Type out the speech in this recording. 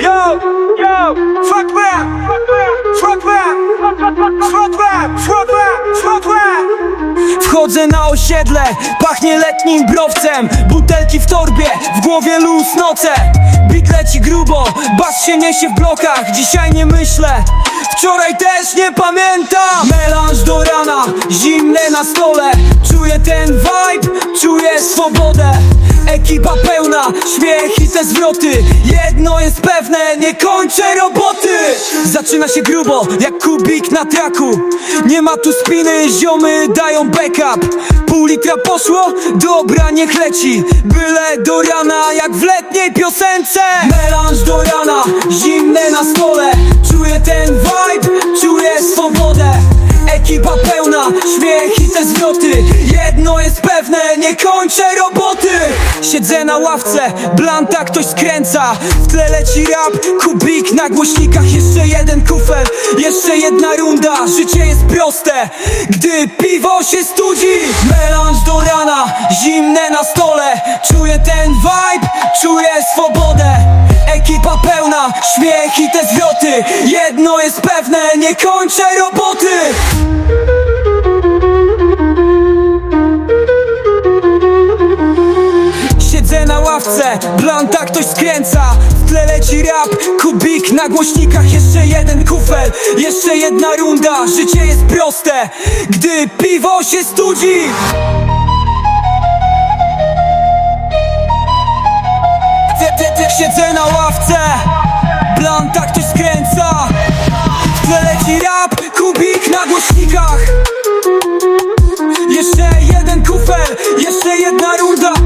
Yo, yo, fuck rap, fuck rap, fuck rap, fuck rap, fuck rap. Wchodzę na osiedle, pachnie letnim browcem. Butelki w torbie, w głowie luz noce. Bit leci grubo, bas się niesie w blokach. Dzisiaj nie myślę, wczoraj też nie pamiętam. Melanż do rana, zimne na stole. Czuję ten vibe, czuję swobodę. Ekipa pełna, śmiech i te zwroty. Jedno jest pewne, nie kończę roboty. Zaczyna się grubo, jak kubik na traku. Nie ma tu spiny, ziomy dają backup. Pół litra poszło, dobra niech leci. Byle do rana, jak w letniej piosence. Melanż do rana, zimne na stole. Czuję ten Pełna, śmiech i te zwroty. Jedno jest pewne, nie kończę roboty. Siedzę na ławce, blanta ktoś skręca. W tle leci rap, kubik na głośnikach. Jeszcze jeden kufel, jeszcze jedna runda. Życie jest proste, gdy piwo się studzi. Melanż do rana, zimne na stole. Czuję ten vibe, czuję swobodę. Ekipa pełna, śmiech i te zwroty. Jedno jest pewne, nie kończę roboty blanta ktoś skręca W tle leci rap, kubik na głośnikach Jeszcze jeden kufel, jeszcze jedna runda Życie jest proste, gdy piwo się studzi. Siedzę na ławce, blanta ktoś skręca W tle leci rap, kubik na głośnikach. Jeszcze jeden kufel, jeszcze jedna runda